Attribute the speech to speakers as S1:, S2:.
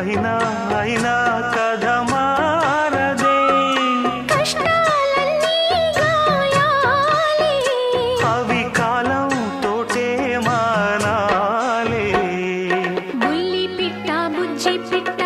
S1: అయినా అయినా కథ మారదే. అవి కాలం తోటే మానాలే
S2: బుల్లి పిట్ట బుజ్జి పిట్ట